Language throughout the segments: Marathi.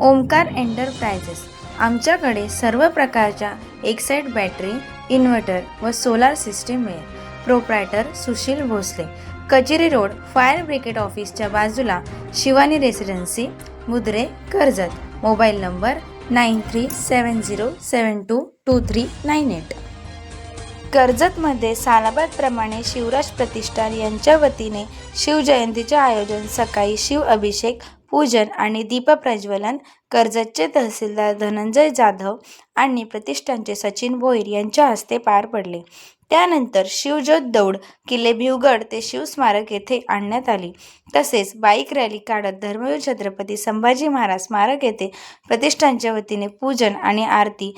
ओमकार एंटरप्राइजेस. आमच्याकडे सर्व प्रकारच्या एक्साईट बॅटरी इन्व्हर्टर व सोलार सिस्टीम मिळेल प्रोप्रायटर सुशील भोसले. कचेरी रोड फायर ब्रिगेड ऑफिसच्या बाजूला Shivani residency Mudre Karjat. Mobile number nine three seven zero seven two two three nine eight कर्जतमध्ये सालाबादप्रमाणे शिवराज प्रतिष्ठान यांच्या वतीने शिवजयंतीचे आयोजन सकाळी शिव अभिषेक पूजन आणि दीपप्रज्वलन कर्जतचे तहसीलदार धनंजय जाधव आणि प्रतिष्ठानचे सचिन भोईर यांच्या हस्ते पार पडले. त्यानंतर शिवज्योत दौड किल्ले भिवगड ते शिवस्मारक येथे आणण्यात आली. तसेच बाईक रॅली काढत धर्मवीर छत्रपती संभाजी महाराज स्मारक येथे प्रतिष्ठानच्या वतीने पूजन आणि आरती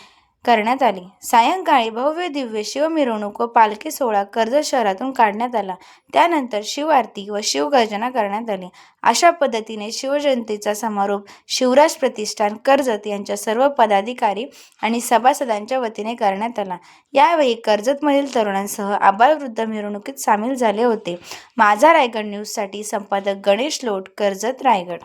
करण्यात आली. सायंकाळी भव्य दिव्य शिवमिरवणूक व पालखी सोहळा कर्जत शहरातून काढण्यात आला. त्यानंतर शिवआरती व शिवगर्जना करण्यात आली. अशा पद्धतीने शिवजयंतीचा समारोप शिवराज प्रतिष्ठान कर्जत यांच्या सर्व पदाधिकारी आणि सभासदांच्या वतीने करण्यात आला. यावेळी कर्जतमधील तरुणांसह आबालवृद्ध मिरवणुकीत सामील झाले होते. माझा रायगड न्यूजसाठी संपादक गणेश लोट कर्जत रायगड.